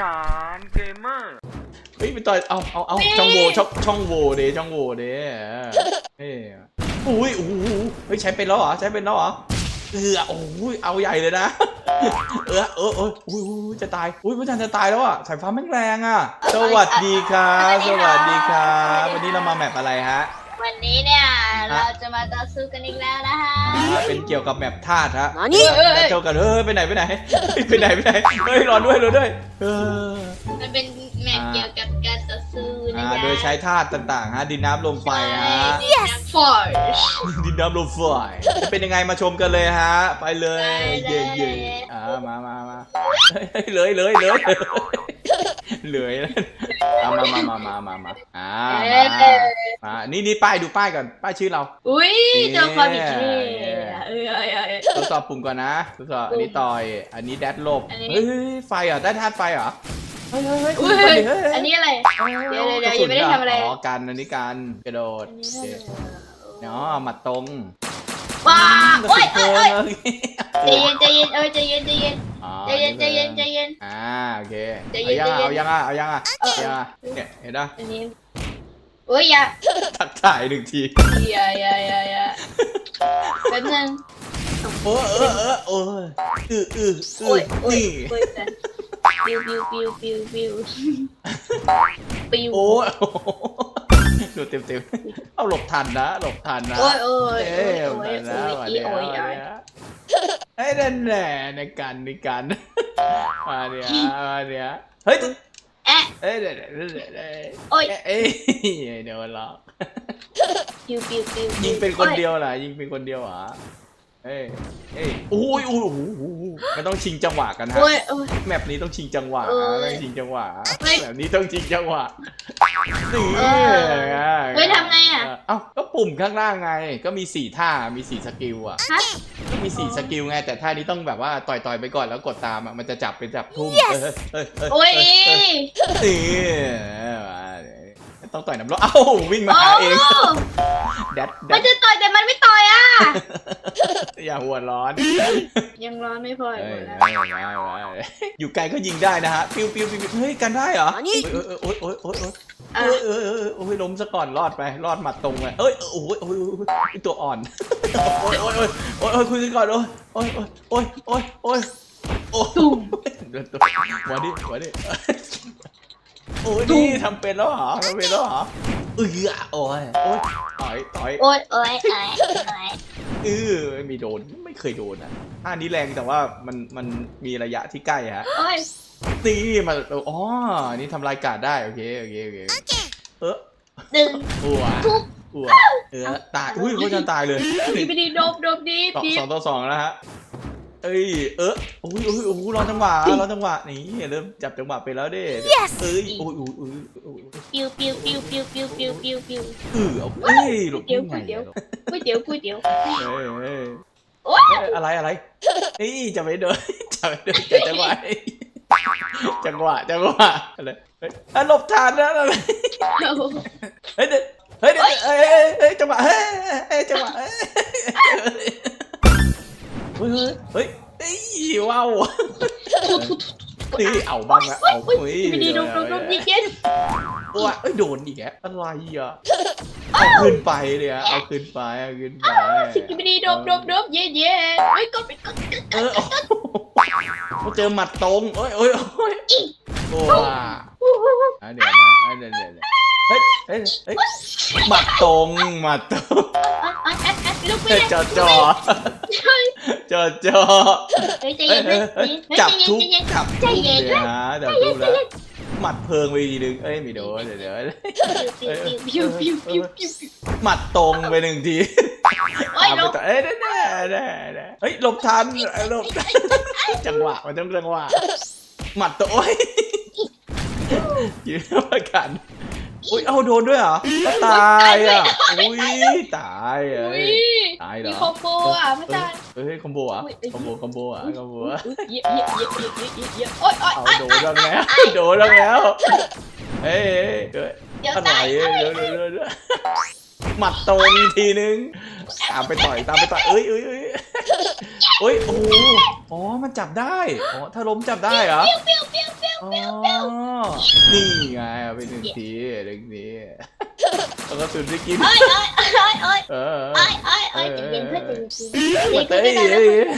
ฉานเกมเมอร์เฮ้ยไปต่อยเอาเอาเอาช่องโหว่ช่องช่องโหว่เดช่องโหว่เดเฮ้ยอุ้ยโอ้โหเฮ้ยใช้เป็นแล้วเหรอใช้เป็นแล้วเหรอเออโอ้ยเอาใหญ่เลยนะ เออเออเอออุ้ยอุ้ยจะตายอุ้ยผู้ชายจะตายแล้วอะสายฟ้าแม่งแรงอะ สวัสดีครับ สวัสดีครับ วันนี้เรามาแมปอะไรฮะ วันนี้เนี่ย เราจะมาต่อสู้กันอีกแล้วนะคะอ่าเป็นเกี่ยวกับแมปธาตุฮะมานี่เอ้ยเจ้ากันเฮ้ยไปไหนไปไหนไปไหนไปไหนเฮ้ยรอด้วยรอด้วยเออมันเป็นแมปเกี่ยวกับการต่อสู้นะอ่าคะโดยใช้ธาตุต่างๆฮะดินน้ำลมไฟฮะ yes for ดินน้ำลมไฟเป็นยังไงมาชมกันเลยฮะ ไปเลยได้เย่เลยเย่อ่ามามามาเฮ้ยเฮ้ยเลยเลยเลยเลยเอามามามามามามาอ่ามามานี่นี่ป้ายดูป้ายก่อน ป้ายชื่อเรา อุ้ยเจอความอีกทีเย้เออเออเออเออทดสอบปุ่มก่อนนะทดสอบอันนี้ต่อย อันนี้แดดลบอันนี้เฮ้ยเฮ้ยไฟเหรอได้ธาตุไฟเหรอเฮ้ยเฮ้ยเฮ้ยอุ้ยขึ้นไปดิเฮ้ยอันนี้อะไร เดี๋ยวเดี๋ยวกระยังไม่ได้ทำอะไร อ๋อกันอันนี้กันกระโดดอันนี้โออะไรเคเนาะหมัดตรง ว้าโอ้ยกระโอ้ยสุนโอ้ยเพลิงใจเย็นใจเย็นเอ้ยใจเย็นใจเย็นอ๋อใจเย็นใจเย็น อ่าโอเคใจเย็เอานยังอะใจเอาเย็นยังอะเอายังอะเออเอายังอะเนี่ยเห็นปะอันนี้โอ้ยอย่าทักทายหนึ่งทีอย่าอย่าอย่าอย่าแป๊บนึงโอ้เออเออโอ้ยอืออืออืโอ้อยโอ้ยนี่โอ้ยแต่ปิวปิวปิวปิวปิวปิวโอ้ย ดูเต็มเต็มๆเอาหลบทันนะ หลบทันนะโอ้ยโอ้ยเอ้โอ้ยยหลโอ้บยทันโอ้นะยมาโอ้เดี๋ยยวโอ้ยมาเดี๋ยวไอ้นั่นแหละในกันในกันมาเดี๋ยวมาเดี๋ยวเฮ้ยแอะเอ้ยเดี๋ยวเดี๋ยวเดี๋ยวเดี๋ยวโอ้ยเอ้ยเดี๋ยวหรอกปิวปิวปิวยิงเป็นคนเดียวเหรอยิงเป็นคนเดียวเหรอเอ้ยเอ้ยโอ้ยโอ้ยโอ้โหโอ้โหมันต้องชิงจังหวะกันฮะ โอ้ยโอ้ย แมปนี้ต้องชิงจังหวะเออต้องชิงจังหวะเฮ้ยแบบนี้ต้องชิงจังหวะ นี่เออ เฮ้ยทำไงอะเอ้าก็ปุ่มข้างล่างไง ก็มีสี่ท่ามีสี่สกิลอะฮะก็มีสี่สกิลไงแต่ท่านี้ต้องแบบว่าต่อยต่อยๆไปก่อนแล้วกดตามอะมันจะจับเป็นจับทุ่มเออเออเออโอ้ย นี่มาเลยต้องต่อยน้ำร้อนเอ้าวิ่งมาโอ้หาเอง แดดแดมันดจะต่อยแต่มันไม่ต่อยอะ อย่าหัวร้อนยังร้อนไม่พอเอ้อีกยแล้วเอ้ยเอ้ยเอ้ยอยู่ไกลก็ยิงได้นะฮะ ปิ้วปิ้วปิ้วปิ้วเฮ้ย กันได้เหรอเอ้ยเอ้ยเอ้ยโอ้ยโอ้ยโอ้ยอะเอ้ยเอ้ยเอ้ยเอ้ยโอ้ยล้มซะก่อน รอดไป รอดหมัดตรงเลยเอ้ยโอ้ยโอ้ยโอ้ยโอ้ยตัวอ่อน โอ้ยโอ้ยโอ้ยโอ้ยโอ้ยคุยกันก่อนโอ้ยโอ้ยโอ้ยโอ้ยโอ้ยโอ้ยตุ่มเดินตัวมาดิมาดิโอ้ยนี่ทำเป็นแล้วเหรอทำเป็นแล้วเหรอเออโอ้ยโอ้ยต่อยต่อยโอ้ยโอ้ยโอ้ยโอ้ยเออไม่มีโดนไม่เคยโดนอะท่านี้แรงแต่ว่ามันมันมีระยะที่ใกล้ฮะ โอ้ยนี่มันอ๋อนี่ทำลายการดได้ โอเคโอเคโอเคเออดึงอัวทุบอัวเออตาย อุ้ยโคตรจะตายเลยดีไปดีโดบโดบดีสองดีสองต่อสองแล้วฮะ เอ้ย เออโอ้ยโอ้ยโอ้ยรอจังหวะรอจังหวะ นี่เริ่มจับจังหวะไปแล้วเด้เอ้ย โอ้ยโอ้ยโอ้ยโอ้ยปิวปิวปิวปิวปิวปิวปิวปิวเออเอาเอ้ยหลบเดี๋ยวยังไงเดี๋ยวหลบก๋วยเตี๋ยวก๋วยเตี๋ยวเอ้ยเอ้ยโอ้ยเอ้ยอะไรอะไรเอ้ยจะไปเดินจะไปเดินจะจังหวะจังหวะจังหวะอะไรเฮ้ยอะหลบทานนะอะไรเฮ้ยเดี๋ยวเฮ้ยเดี๋ยวเฮ้ยเฮ้ยเฮ้ยจังหวะเฮ้ยเฮ้ยจังหวะเฮ้ย เฮ้ยเฮ้ยเฮ้ยว้าวนี่เอาบ้างนะเอาโอ้ยเฮ้ยดีไปดีดบโดบโดบดีเย็นว่าเอ้ยโดนอีกแกอะไรอะเอาขึ้นไปเลยอะเอาขึ้นไปเอาขึ้นไปสิกิบดีดบดบดบเย็นเย็นเฮ้ยก็เป็นก็เออโอ้โหเจอหมัดตรงเอ้ยเอ้ยเอ้ยโอ้ว่ะอะเดี๋ยวนะเดี๋ยวเดี๋ยวเฮ้ยเฮ้ยเฮ้ยหมัดตรงหมัดตรงอะอะอะลูกไปเฮ้ยเลยจอจอ จอจอเฮ้ยใจเฮ้เย็ยนเฮ้ยเฮ้เฮ้ยยจับใจทุกเย็นจับใจเย็นทุกเลยนะจับทุกแล้วหมัดเพลิงไปทีนึงเอ้ยไม่โดนเดี๋ยวเดี๋ยวปิวปิวปิวปิวปิวปิวหมัดตรงไปหนึ่งทีโอ้ยเอาลไปบต่อเอ้ยแน่แน่แน่แน่เฮ้ยหลบทันเอ้ยหลบทันจังหวะมันต้องจังหวะหมัดตัวโอ้ยยืนประกัน อุ้ยเอาโดนด้วยเหรอตายอะอุ้ยตายเอ้อุ้ยยตายเหรมีอคอมโบอะไม่ใช่เฮ้ยคอมโบอะคอมโบคอมโบอะคอมโบอะเยอะเยอะเยอะเยอะเยอะเยอะเยอะโอ๊ยโอ๊ยเอาโดนแล้วแล้วโดนแล้วแล้วเฮ้ยเฮ้ยเดี๋ยวอะไรตายเอ้ยเดี๋ยวเดี๋ยวเดี๋ยวเดี๋ยวหมัดตรงทีนึงตามไปต่อยตามไปต่อยเอ้ยเอ้ยเอ้ยเอ้ยโอ้โหอ๋อมันจับได้อ๋อถ้าล้มจับได้เหรอปิ้วปิ้วปิ้ว อ๋อ นี่ไงเอาไปหนึ่งทีหนึ่งทีแล้วก็สุดที่กินเอ้ยเอ้ยเอ้ยเอ้ยเออเอ้ยเอ้ยเอ้ยใจเย็นเพื่อนใจเย็นมาเต้ยเย็นเอ้ย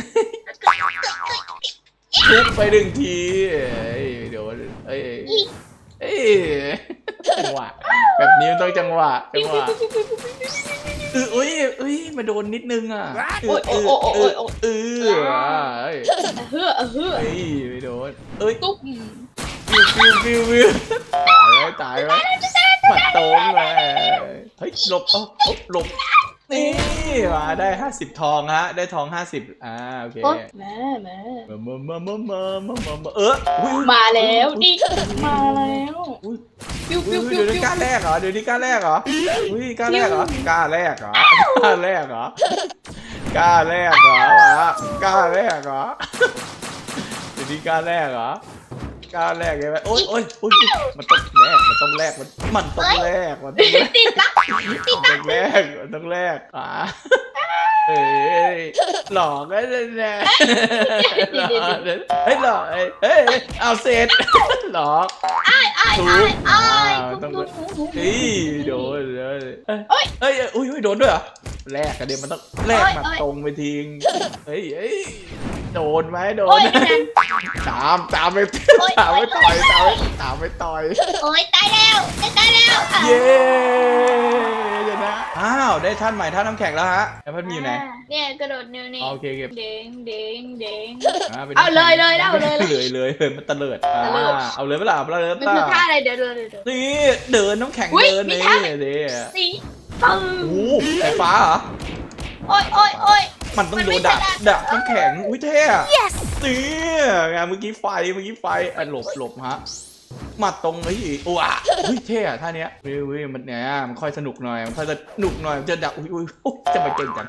ทุบไปหนึ่งทีเอ้ยเดี๋ยวเอ้ยเอ้ยจังหวะแบบนี้มันต้องจังหวะจังหวะเอออุ้ยอุ้ยมาโดนนิดนึงอะเออเออเออเออเอ้ยเฮ้อเฮ้อเฮ้ยไม่โดนเอ้ยตุ๊บ วิววิววิวตายไหมตายไหมปัดโตรงเลยเฮ้ยหลบเอ้าเอ้าหลบนี่มาได้ห้าสิบทองฮะ ได้ทองห้าสิบอ่าโอเคม่แม่มามามามามามามาเออมาแล้วดิมาแล้วปิ้วปิ้วปิ้วเดี๋ยวนี้กล้าแรกเหรอเดี๋ยวนี้กล้าแรกเหรออุ้ยกล้าแรกเหรอกล้าแรกเหรอกล้าแรกเหรอกล้าแรกเหรอวะกล้าแรกเหรอเดี๋ยวนี้กล้าแรกเหรอ กล้าแรกใช่ไหมโอ๊ยโอ๊ยโอ๊ยมันต้องแรกมันต้องแรกมันมันต้องแรกมันต้องแรกติดละมันต้องแรกมันต้องแรกอะเอ้ยหลอกไอ้เนี่ยนะหลอกเฮ้ยหลอกเอ้ยเฮ้ยเอาเสร็จหลอกอ้ายอ้ายอ้ายอ้ายอ่าต้องตุ๊บตุ๊บตุ๊บนี่โดนเลยเอ้ยเอ้ยอุ้ยอุ้ยโดนด้วยเหรอแรกกันเดี๋ยวมันต้องแรกเอ้ยมาเอ้ยตรงไปทิ้งเฮ้ยเอ้ยโดนไหมโดโอ้นยไม่ทัน ตามตามไปโอ้ยตามไปโอ้ต่อยยตามโอ้ไปยตามไปต่อย โอ้ยตายแล้วตายแล้วอะเย้เดี๋ยวนะอ้าวได้ท่านใหม่ท่านน้ำแข็งแล้วฮะแล้วพันมีอยู่ไหนเนี่ยกระโดดนิ้วนี่อ๋อโอเคโอเคเด้งเด้งเด้งป็นเอาเลยเลยเอาเลยเลยเลยเลยเลยมันตะเลิดอ่าตะเลิดเอาเลยเปล่าเอาเลยมันเปล่าคือท่าอะไรเดี๋ยวเดี๋ยวเดี๋ยวเดี๋ยวนี่เดินน้ำแข็งอุ๊ยเดินมีนี่ท่าเด้สีปึ้งโอ้โหสายฟ้าเหรอโอ้ยโอ้ยโอ้ย มันต้องมันโดไม่นดับถนัดดับน้ำแข็ง อุ้ยเท่อะ yes นี่ไงเมื่อกี้ไฟเมื่อกี้ไฟอะหลบหลบฮะมาตรงนี้อีกว้าอุ้ยเท่อะท่าเนี้ยอุ้ยอุ้ยมันเนี่ยมันค่อยสนุกหน่อยมันค่อยสนุกหน่อยมันจะดับอุ้ยอุ้ยโอ้จะมาเก่งกัน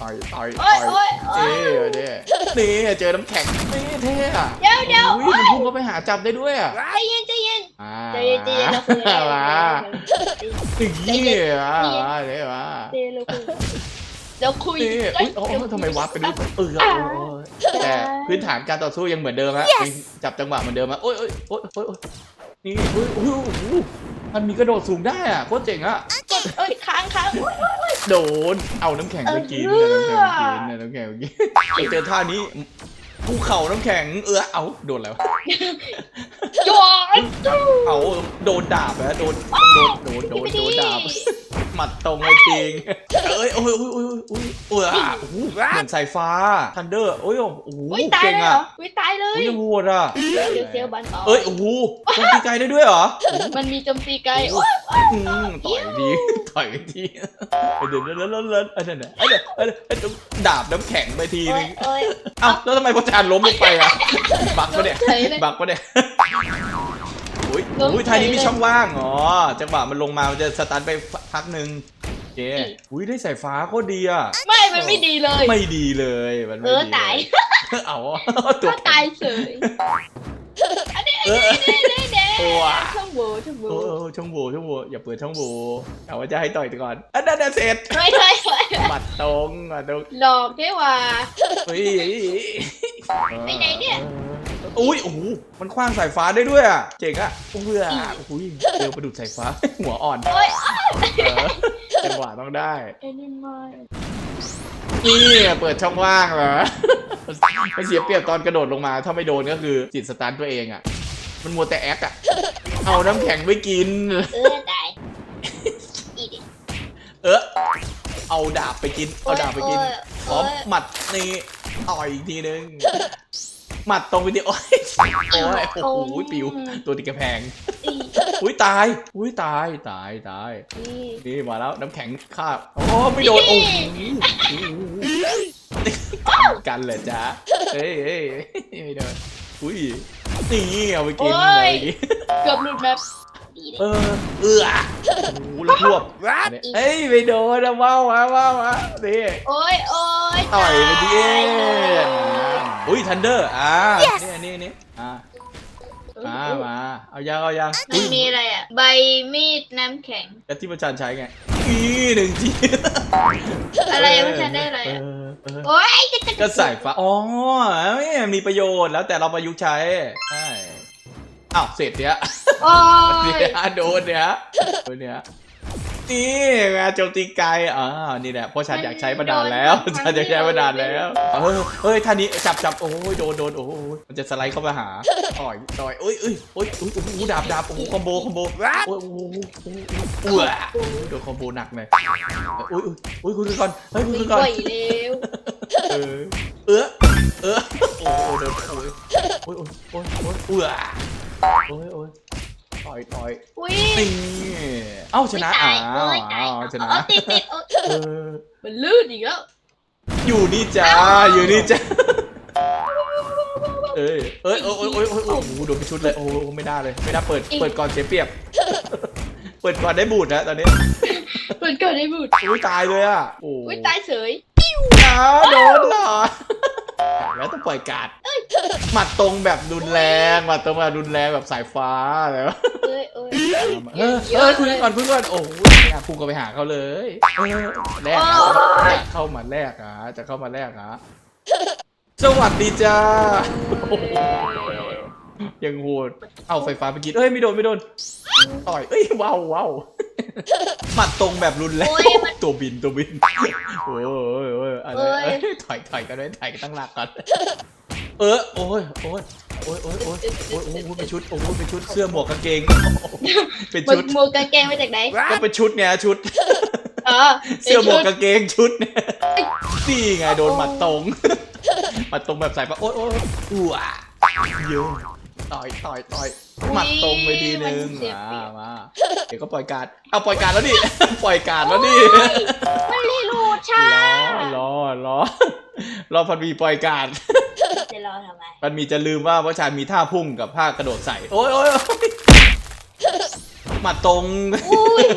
ต่อยต่อยโอ้ยต่อยโอ้ยโอ้เท่ยเท่นี่เจอน้ำแข็งนี่เท่อะเดี๋ยวเดี๋ยวอุ้ยมันพุ่งเข้าไปหาจับได้ด้วยอะใจเย็นใจเย็นอ่าใจเย็นใจเย็นเราคุยกันมาใจนี่เย็นอะมาเลยมาใจ เย็นเราคุยเราคุยนี่อุ้ยโอ้ทำไมวับไปดูเออแต่พื้นฐานการต่อสู้ยังเหมือนเดิมฮะยังจับจังหวะเหมือนเดิมฮะโอ้ยโอ้ยโอ้ยโอ้ยโอ้ยนี่อุ้ยโอ้ยโอ้โหมันมีกระโดดสูงได้อะโคตรเจ๋งอะกดเอ้ยค้างค้างโอ้ยโดนเอาน้ำแข็งไปกินเออนะน้ำแข็งไปกินนะน้ำแข็งไปกินไปเจอท่านี้ ภูเขาน้ำแข็งเออเอาโดนแล้วจอยจูเอาโดนดาบนะโดนโดนโดนโดนโดนดาบหมัดตรงเลยจริงเอ้ยโอ้ยโอ้ยโอ้ยโอ้ยโอ้ยอะโอ้โหเหมือนสายฟ้าทันเดอร์โอ้ยโอ้โหอุ้ยตายเก่งเลยเหรอะออุ้ยตายเลยโอ้ยยังโหดอะเดี๋ยวเดี๋ยวเซลลบันต่อเอ้ยโอ้โหต้องตีไกลได้ด้วยเหรอ มันมีโจมตีไกลโอ้ย ต่อยดีต่อยไปทีเดี๋เดี๋ยวเดี๋ยเดี๋ยวเดี๋ยวเดี๋ยวเดี๋ดาบน้ำแข็งไปทีนึงอ้ยเอ้าแล้วทำไมพอจานล้มลงไปอะบักปะเนี่ยบักปะเนี่ยอุ้ยอุ้ยทายนี้มีช่องว่างอ๋อจังหวะมันลงมามันจะสตาร์ทไปพักหนึ่งเจ้อุ้ยได้สายฟ้าก็ดีอะไม่มันไม่ดีเลย ไม่ดีเลยมันไม่เออตายเอาตัวตายเฉยอันนี้อันนี้อันนี้ เด้ว้าช่องโหว่ช่องโหโอ้ว่โอ้ช่องโหว่ช่องโหว่อย่าเปิดช่องโหว่เอาว่าจะให้ต่อยก่อนอันนั้นน่ะเสร็จไม่ใช่ไม่ใช่หมัดตรงอะตรงหลอกแค่ว่า เฮ้ยไปไหนเนี่ย อุ้ยโอ้โหมันคว้างสายฟ้าได้ด้วยอะเจ๋งอะโอ้โหโอ้โหเร็วประดุดสายฟ้า หัวอ่อนโอ้ยเออจังหวะต้องได้เอ็นิมอลนี่เปิดช่องว่างเหรอมันเสียเปรียบตอนกระโดดลงมา ถ้าไม่โดนก็คือจิตสตาร์ทตัวเองอะ มันมัวแต่แอคอะเอาน้ำแข็งไปกิน เออตายอีดิเออเอาดาบไปกิน เอาดาบไปกินพร้อมหมัดนี่ต่อยอีกทีนึง หมัดตรงไปดิโอ้ยโอ้ยโอ้โหปิว ตัวติดกระแพงอีอุ้ยตาย อุ้ยตายตายตายอีนี่มาแล้วน้ำแข็งคาบโอ้ไม่โดนโอ้โหกันเหรอจ๊ะเฮ้ยเฮ้ยไม่โดนอุ้ย นี่เอาไปกินเลยเกือบหลุดแบบดีเลเอยอเอือโอ้โหแล้วทวบเอ้ยไม่โดนนะว้าวว้าวว้าวว้าวนี่โอ้ยโอ้ยต่อยไปดิเอตายเลยอุ้ยทันเดอร์อ่านี่นี่นี่อ่า มามาเอายังเอายังมันมีอะไรอะ ใบมีดน้ำแข็งแล้วที่ประชันใช้ไงอีหนึ่งทีอะไรไม่ทันได้อะไรเออะอเออ โอ้ยจะจะก็ใส่ฟ้า อ๋อเอ้ยมีประโยชน์แล้วแต่เราประยุกต์ใช้ ใช่ อ้าว เสร็จเนี้ยโอ้ยเนี่ยโดนเนี่ยโดนเนี่ย ตีงาโจมตีไกลอ่านี่แหละพ่อชาติอยากใช้มานานแล้วชาติอยากใช้มานานแล้วเฮ้ยเฮ้ยท่านี้จับจับโอ้ยโดนโดนโอ้ยมันจะสไลด์เข้ามาหาต่อยต่อยเอ้ยเอ้ยเอ้ยโอ้ดาบดาบโอ้โหคอมโบคอมโบโอ้ยโอ้โโอ้ยโดนคอมโบหนักเลยโอ้ยโอ้ยคุณก่อนเฮ้ยคุณก่อนเออเออเออโอ้โนโอ้ยโอ้ยโอ้ยโอ้ยโอ้ยโอ้ย ต่อยต่อยอุ้ยนี่เอ้าชนะไม่อ้าตายวโอ้ยตายอ้าวชนะเอาติดติดโอ้ยเออมันลื่นอีกแล้ว อยู่นี่จ้าอยู่นี่จ้าเอ้ยเอ้ยโอ้ยโอ้ยโอ้ยโอ้ยโอ้โหโดนไปชุดเลยโอ้โหไม่ได้เลย ไม่ได้เปิดเปิดก่อนเสียเปรียบ เปิดก่อนได้บูดนะตอนนี้มันเกิดได้บุดอุ้ยตายเลยอะโอ้อุ้ยตายเฉยอ้าวโดนเหรอแล้วต้องปล่อยการ์ด หมัดตรงแบบรุนแรงหมัดตรงแบบรุนแรงแบบสายฟ้าอะไรวะเอ้ยเอ้ยเออเออคุยก่อนคุยก่อนโอ้ยอยากพุ่งก็ไปหาเขาเลยเออแลกอะแลกเข้ามาแลกอะจะเข้ามาแลกอะสวัสดีจ้าโอ้โหยังโหดเอาไฟฟ้าไปกินเอ้ยไม่โดนไม่โดนต่อยเอ้ยว้าวว้าวหมัดตรงแบบรุนแรงตัวบินตัวบินโอ้ยโอ้ยโอ้ยอะไรเอ้ยถอยถอยกันด้วยถอยกันตั้งหลักก่อน เออโอ้ยโอ้ยโอ้ยโอ้ยโอ้ยโอ้ยโอ้ยเป็นชุดโอ้ยเป็นชุดเสื้อหมวกกางเกงเป็นมึชุงดมูกางเกงมาจากไหนก็เป็นชุดไงชุดอ๋อเสื้อหมวกกางเกงชุดเนี่ยนี่ไงโดนหมัดตรงหมัดตรงแบบใส่ปะโอ๊ยโอ๊ยอ้วเยอะต่อยต่อยต่อยหมัดตรงไปทีนึงมามาเดี๋ยวก็ปล่อยการดเอาปล่อยการดแล้วดิปล่อยการดแล้วดิไม่ได้รูดช้ารอรอรอรอพันมีปล่อยการ ดจะรอทำไมพันมีจะลืมว่าว่าชายมีท่าพุ่งกับท่ากระโดดใส่ โอ๊ยโอ๊ยโอ๊ยหมัดตรง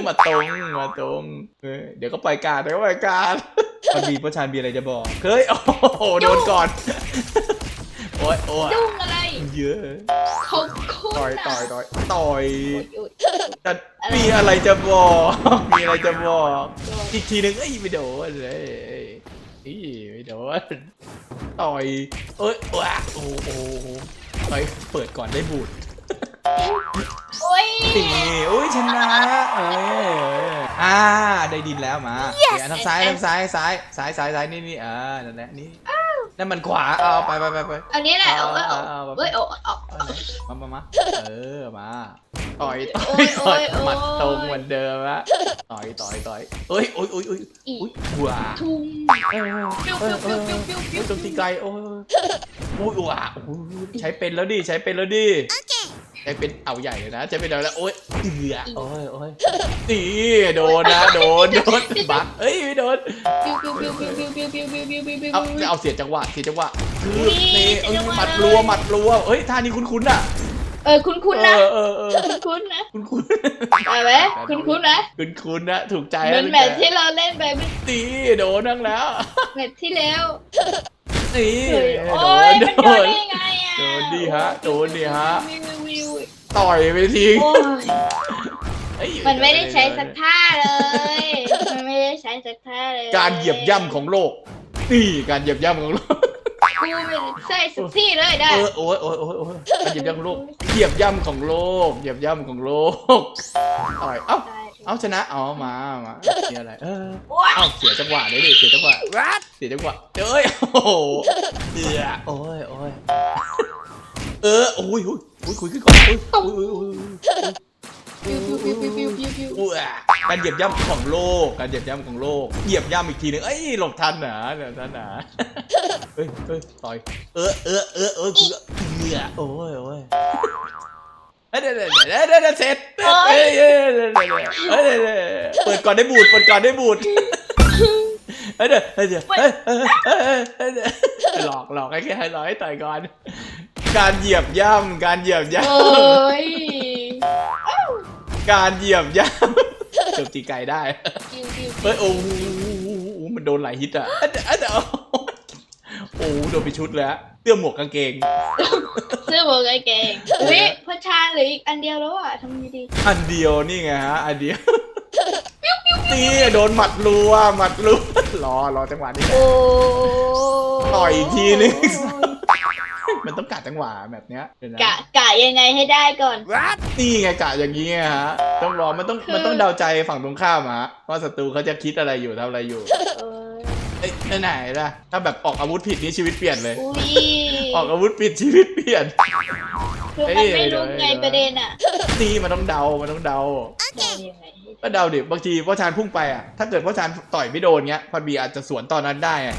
หมัดตรงหมัดตรงเออเดี๋ยวก็ปล่อยการดเดี๋ยวก็ปล่อยการดพันมีพ่อชายมีอะไรจะบอกเฮ้ย โอ้โห โดนก่อน โอ๊ยโอ๊ยยุ่งอะไร เยอะเขาโคตต่อยรต่อยต่อยต่อยโอ้ยจะมีอะไรจะบอก มีอะไรจะบอก อีกทีหนึ่งเอ้ยไม่โดนเลย อีไม่โดนต่อย เอ้ยว้าโอ้โหต่อยเปิดก่อนได้บูดโอ้ยนี่โอ้ยชนะเอออ่าได้ดินแล้วมาเดี๋ยวทางซ้ายทางซ้ายซ้ายซ้ายซ้ายซ้ายนี่นี่อ่านั่นแหละนี่นั่นมันขวาเอาไปไปไปไปอันนี้แหละเอาเอาเอาเอาเอ้ย เอาเอาเอามามามาเออมา ต่อยต่อโอ้ยยต่อยโอ้ยหมัดตรงเหมือนเดิมละต่อยต่อยต่อยเอ้ยโอ้ยโอ้ยโอ้ยอีโอ้ยว้าทุ่งเออปิ้วเอปิ้อวเอปิ้วอปิ้วปิ้วปิ้วโอ้ยโจมตีไกลโอ้ยโอ้ยว้าโอ้ยใช้เป็นแล้วดิใช้เป็นแล้วดิ ใช้เป็นเอาใหญ่เลยนะใช้เป็นแล้วแล้วโอ้ยเอือโอ้ยโอ้ยนี่โดนนะโดนโดนบักเอ้ยไม่โดนปิ้วปิ้วปิ้วปิ้วปิ้วปิ้วปิ้วปิ้วปิ้วปิ้วปิ้วเอาเอาเสียจังหวะเสียจังหวะคือนี่นี่เสีเอยจัองหวะหมัดรัวหมัดรัวเฮ้ยท่านี้คุ้นๆอะเออคุณคุณเอนะอเออเออคุณคุณนะคุ้นได้ไหมคุณคุณนะๆคุ้นๆนะถูกใจเหมือนถูกแมใจตช์ที่เราเล่นไปเมื่อตีโดนนั่งแล้วแมตช์ที่แล้วนี่เฮ้ยโดโอ้ยนมันโดโดนนได้ไงอะโดนดิฮะโดนดิฮะวิววิววิว ต่อยไปทีโอ้ยเอ้ยมันไม่ได้ใช้สักท่าเลย มันไม่ได้ใช้สักท่าเลยการเหยียบย่ำของโลก นี่การเหยียบย่ำของโลกกูไม่ได้ใส่สักที่เลยได้เออโอ้ยโอ้ยโอ้ยโอ้ยการเหยียบย่ำของโลก เหยียบย่ำของโลก เหยียบย่ำของโลกต่อยเอ้าได้เอาชนะอ๋อมามาเสียอะไรเออโอ้ยเอ้าเสียจังหวะเลยดิเสียจังหวะเสียจังหวะเอ้ยโอ้โหเสียโอ้ยโอ้ย เออโอ้ยโอ้ยโอ้ยคุยขึ้นก่อนโอ้ยโอ้ยโอ้ยโอ้ยปิ้วปิ้วปิ้วปิ้วปิ้วปิ้วปิ้วอุ้ยการเหยียบย่ำของโลก การเหยียบย่ำของโลก เหยียบย่ำอีกทีหนึงเอ้ยหลบทันหนาหลบทันหนาเฮ้ยเฮ้ยต่อย เออเออเออเออกูก็เหงื่อโอ้ยโอ้ยเอ้ยเดี๋ยวเดี๋ยวเดี๋ยวเดี๋ยวเดี๋ยวเสร็จเอ้ยเอ้ยเดี๋ยวเดี๋ยวเด้เดี๋ยวเดี๋ยวเปิดก่อนได้บูดเปิดก่อนได้บูดเอ้ยเดี๋ยวเอ้ยเดี๋ยวเอ้เอ้ยเอ้ยเอ้ยเอ้ยเดี๋ยวหลอกหลอกให้แค่ให้หลอกให้ต่อยก่อน การเหยียบย่ำการเหยียบย่ำโอ้ยการเหยียบย่ำจบตีไก่ได้ปิ้วปิ้วเฮ้ยโอ้โหมันโดนหลายฮิตอะอะเดี๋ยวอะเดี๋ยวโอ้โหโดนไปชุดแล้วเสื้อหมวกกางเกง เสื้อหมวกกางเกงเฮ้ยพ่อชาเหลืออีกอันเดียวแล้วอะทำไงดีอันเดียวนี่ไงฮะ อันเดียวนี่โดนหมัดรัวหมัดรัวรอรอจังหวะนี้ โอ้ต่อยอีกทีนึง มันต้องกะจังหวะแบบเนี้ยเดี๋ยวนะกะกะยังไงให้ได้ก่อน นี่ไงกะอย่างนี้ไงฮะ ต้องรอมันต้องคือมันต้องเดาใจฝั่งตรงข้ามอะฮะว่าศัตรูเขาจะคิดอะไรอยู่ทำอะไรอยู่ เออ เอ้ยไหนๆล่ะ ถ้าแบบออกอาวุธผิดนี่ชีวิตเปลี่ยนเลย อุ้ยออกอาวุธผิดชีวิตเปลี่ยน คือมันไม่รู้ไงประเด็นอะนี่มันต้องเดา มันต้องเดา เดายังไงให้ก็เดาดิ บางทีพ่อชานพุ่งไปอะ ถ้าเกิดพ่อชานต่อยไม่โดนเงี้ย พันบีอาจจะสวนตอนนั้นได้ไง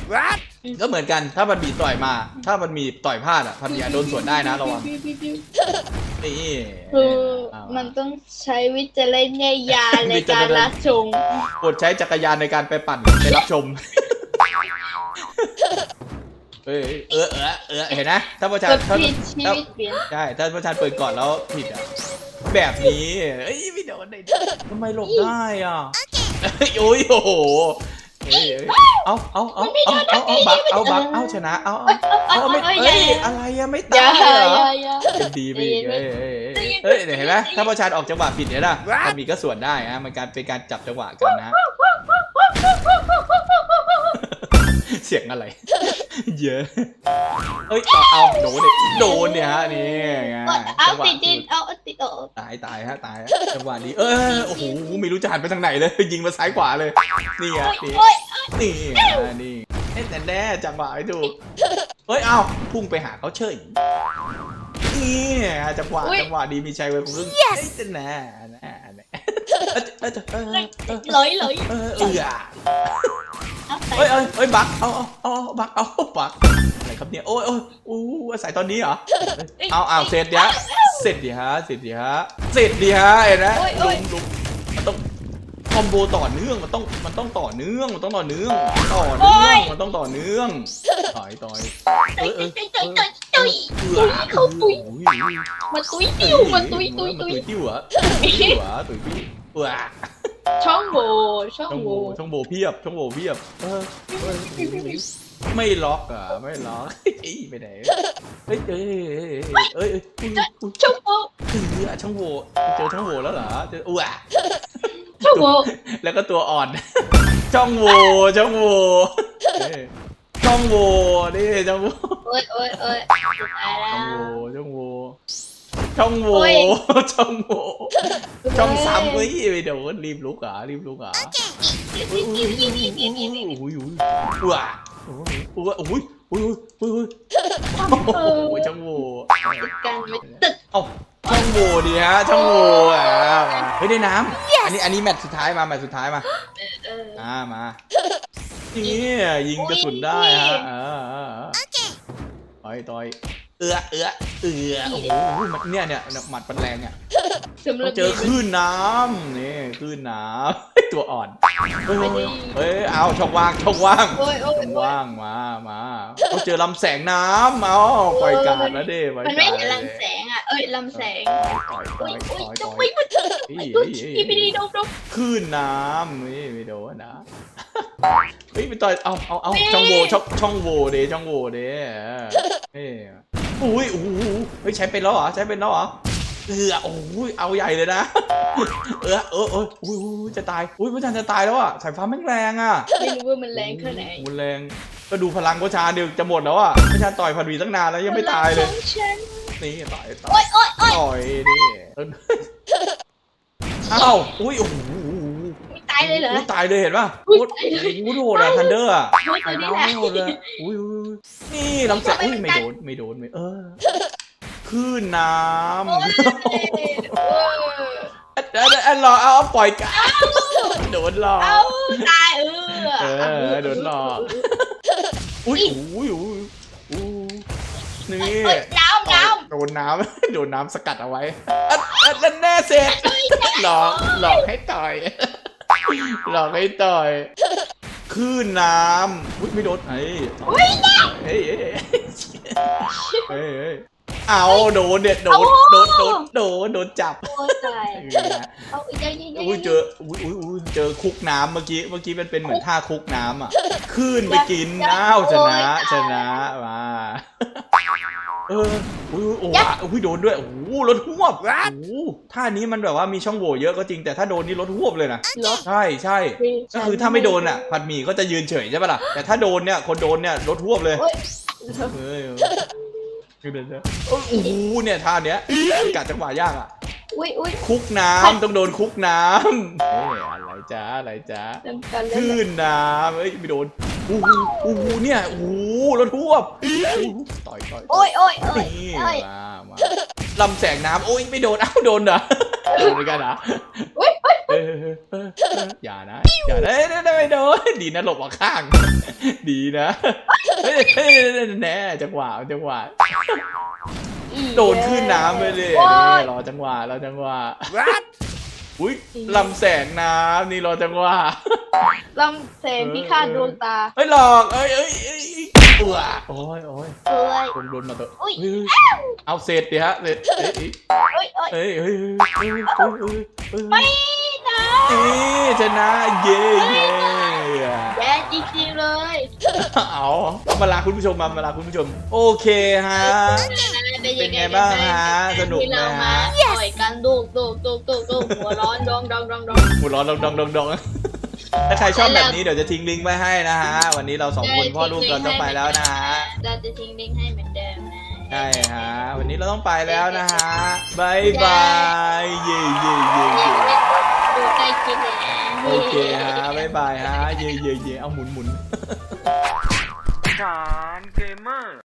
ก็เหมือนกัน ถ้าพันบีต่อยมา ถ้ามันมีต่อยพลาดอะ พันบีอาจโดนสวนได้นะระวัง นี่คือเอามันต้องใช้วิจารณญาณในการรับชมกดใช้จักรยานในการไปปั่นไปรับชม เอ้ยเออเออเออเห็นนะถ้าพ่อชานกดถ้าผิดชีวิตเปลี่ยนใช่ถ้าพ่อชานเปิดก่อนแล้วผิดอะแบบนี้เอ้ยไม่โดนได้ทำไมหลบได้อะเอ้ยโอ้ยโอ้โหเอ้ยเอ้ยเอาเอาเอาเอาเอาเอาบักเอาบักเอาชนะเอาเอาเอาไม่เอ้ยอะไรอะไม่อย่าตายเหรอย่าออย่า เป็นดีไปอีกเอ้ยเอ้ยเอ้ยเอ้ยเดี๋ยวเห็นไหมถ้าประชานออกจังหวะผิดเนี่ยนะมันมีก็ส่วนได้นะมันการเป็นการจับจังหวะกันนะ เสียงอะไร เยอะ เอ้ยเอาเอาโดนเนี่ยโดนเนี่ยฮะนี่ไงเอาจังหวะติดดินเอาติดโอ้ตายตายฮะตายฮะจังหวะนี้เออโอ้โหไม่รู้จะหันไปทางไหนเลย ยิงมาซ้ายขวาเลย นี่ไงนี่ โอ้ยนี่อะนี่เอ๊ะแต่แน่จังหวะไม่ถูกเฮ้ยเอาพุ่งไปหาเขาเฉยนี่อะจังหวะจังหวะดีมีชัยไว้ผมก็เอ้ยแต่แน่แน่แน่เอ้ยเอ้ยเอ้ยเอ้ยเอ้ยลอยลอยเอ้ยเอ้ย เอาไปเอ้ยเอ้ยเอ้ยบักเอาเอาเอาเอาบักเอาบักอะไรครับเนี่ยโอ้ยโอ้ยอู้อาศัยตอนนี้เหรอ เอาเอาเสร็จเดี๋ยวเสร็จดิฮะเสร็จดิฮะเสร็จดิฮะเห็นไหมลุมลุมมันต้องคอมโบต่อเนื่องมันต้องมันต้องต่อเนื่องมันต้องต่อเนื่องต่อเนื่องมันต้องต่อเนื่องต่อยต่อยตุยตุยตุยตุยตุยตุยเขาตุยมาตุยติ้วมาตุยตุยมาตุตุยยติ้วเหรอตุยติ้วเหรอตุยติ้วว้า ช่องโหว่ช่องช่องโหโหว่ว่ช่องโหว่เพียบช่องโหว่เพียบเออเออไม่ล็อกอะไม่ล็อกเฮ้ยไปไหนเฮ้ยเอ้ยเอ้ยเอ้ยเอ้ยอุ๊ยช่องโหว่เออช่องโหว่เจอช่องโหว่แล้วเหรอเจออุ้ยช่องโหว่แล้วก็ตัวอ่อน ช่องโหว่ช่องโหว่เอ้ยช่องโหว่นี่ช่องโหว่ โอ้ยโอ้ยโอ้ยตายแล้ช่องโหวว่ช่องโหว่ ช่องโหว่โอ้ยช่องโหว่ช่องซ้ำเฮ้ยไปโดนรีบลุกเหรอะรีบลุกเหรอะอุ้ยอุ้ยอุ้ยอุ้ยอุ้ยอุ้ยว้าอุ้ยอุ้ยอุ้ยอุ้ยอุ้ยโอ้ยช่องโหว่ติดกันไม่ตึกเอ้าช่องโหว่ดีฮะช่องโหว่อะเฮ้ยได้น้ำอันนี้อันนี้แมตช์สุดท้ายมาแมตช์สุดท้ายมาเอออ่ามานี่ยิงกระสุนได้ฮะอ่าอ่าอ่าต่อยต่อย เอือเอือเอือโอ้โหมันเนี่ยเนี่ยหมัดมันแรงเนี่ยสำหต้รัอบงเจอคลื่นน้ำนี่คลื่นน้ำ ตัวอ่อนเฮ้ยเฮ้ยเอาช่องว่างช่องว่างโอ้ยโอ้ยช่องโอ้ยว่างมามาต้องเจอลำแสงน้ำเอาปล่อยการแล้วดิปล่อยมันกาไม่รเห็นลำแสงอะ เอ้ยลำแสงต่อยต่โอ้อยยโอ้ยต่อยจะต่อย ไม่มาถึงเฮ้ยโอ้ยเฮ้ยอีพีดีดมดมคลื่นน้ำนี่ไม่โดนนะเฮ้ยไปต่อยเอาเอาเอาช่องโหว่ช่องช่องโหว่เดช่องโหว่เดเฮ้ย อุ้ยโอ้โหเฮ้ยใช้เป็นแล้วเหรอใช้เป็นแล้วเหรอเออโอ้ยเอาใหญ่เลยนะ เออเออเอออุ้ยอุ้ยจะตายอุ้ยพระจันทร์จะตายแล้วอะสายฟ้าแม่งแรงอะไม่รู้ว่ามันแรงแค่ไหนโอ้โแรง ก็ดูพลังพระชาเดียวจะหมดแล้วอะพระชาต่อยพันวีตั้งนานแล้วยังไม่ตายเลยพงของฉันนี่ต่อยต่อโอ้ยยโอ้ยโอ้ยต่อยนี่อ้าวอุ้ยโอ้โหไม่ ตายเลยเหรอ ตายเลยเห็นป่ะอุ๊โอ้ยตายเลยโหโหดอะทันเดอร์อะโอ้ยตัวนี้แหละโหดเลยอุ้ยอุ้ยนี่ลำแสงอุ้ยไม่โดนไม่โดนไม่เออคลื่นน้โอ้ยำโอ้ยเดี๋ยวเดี๋ยวรอเอาเอาปล่อยกันโดนหลอก เอาตายเออเออโดนหลอก อุ้ยอุ้ยอุ้ยอุ้ยนี่เอ้ยน้ำน้โดนน้ำ โดนน้ำสกัดเอาไว้อันอันนั่นแน่เสร็จ หลอก หลอกให้ต่อย หลอกให้ต่อยคลื่นน้ำอุ้ยไม่โดนเฮ้ยเฮ้ยเฮ้ยเฮ้ยเฮ้ยเฮ้ยเอาโดนเด็ดโดนโดนโดนโดนโดนจับำโอ้ยตายเอาอีกยังยังยังอุ้ยเจออุ้ยอุ้ยอุ้ยเจอคุกน้ำเมื่อกี้เมื่อกี้มันเป็นเหมือนท่าคุกน้ำอะคลื่นไปกินอ้าวชนะชนะมา เอออุ้ยอุ้ยโอ้โหอุ้ยโดนด้วย โอ้โหรถหวบโอ้โหท่านี้มันแบบว่ามีช่องโหว่เยอะก็จริงแต่ถ้าโดนนี่รถหวบเลยนะ เหรอ ใช่ใช่ก็คือถ้าไม่โดนอะ ผัดหมี่ก็จะยืนเฉยใช่ปะล่ะ แต่ถ้าโดนเนี่ย คนโดนเนี่ยรถหวบเลยโอ้ยเฮ้ย เดี๋ยวเดี๋ยวโอ้โหเนี่ยท่าเนี้ยกัดจังหวะยากอะอุ้ยอุ้ยคุกน้ำต้องโดนคุกน้ำเอ้ยอะไรจ้าอะไรจ้าเริ่มกันแล้วคลื่นน้ำเอ้ยไม่โดนโอ้โหโอ้โหเนี่ยโอ้โหรถทวบโอ้โหต่อยต่อยโอ้ยโอ้ยโอ้ยนี่โอ้ยมามาลำแสงน้ำโอ้ยไม่โดนเอ้าโดนเหรอโดนเหมือนกันเหรอ อุ้ย อุ้ยเออเออเออเอออย่านะ อย่าได้ได้ไม่โดนดีนะหลบออกข้าง ดีนะเฮ้ยเฮ้ยแน่จังหวะจังหวะอีกโดนขึ้นน้ำไปเลยโอ้ยนี่รอจังหวะรอจังหวะอุ้ยลำแสงน้ำนี่รอจังหวะลำแสงพิฆาตดวงตาเฮ้ยหลอกเอ้ยเอ้ยเอ้ยเอ้ยโอ้ยโอ้ยเอ้ยโดนโดนมาเถอะอุ๊ยเฮ้ยเอาเสร็จดิฮะเสร็จเอ้ยเอ้ยเอ้ยเอ้ยเอ้ยเอ้ย นะนี่ชนะเย้เย้แย่จริงๆเลยเอามาลาคุณผู้ชมมามาลาคุณผู้ชม โอเคฮะ เป็นไงบ้างฮะสนุกไหมฮะที่เรามาต่อยกันดูกดูกดูกดูกดูกหัวร้อนดองดองดองดองหัวเร้อนดองดองดองดองถ้าใครชอบแบบนี้เดี๋ยวจะทิ้งลิงก์ไว้ให้นะฮะ วันนี้เราสองคนพ่อลูกเราต้องไปแล้วนะฮะเราจะทิ้งลิงก์ให้เหมือนเดิมนะใช่ฮะ วันนี้เราต้องไปแล้วนะฮะบายบาย เย่เย่เย่เย้ เย่ดูใกล้คิดเลยนะโอเคฮะบายบายฮะ เย่เย่เย่เอาหมุนหมุน ฐานเกมเมอร์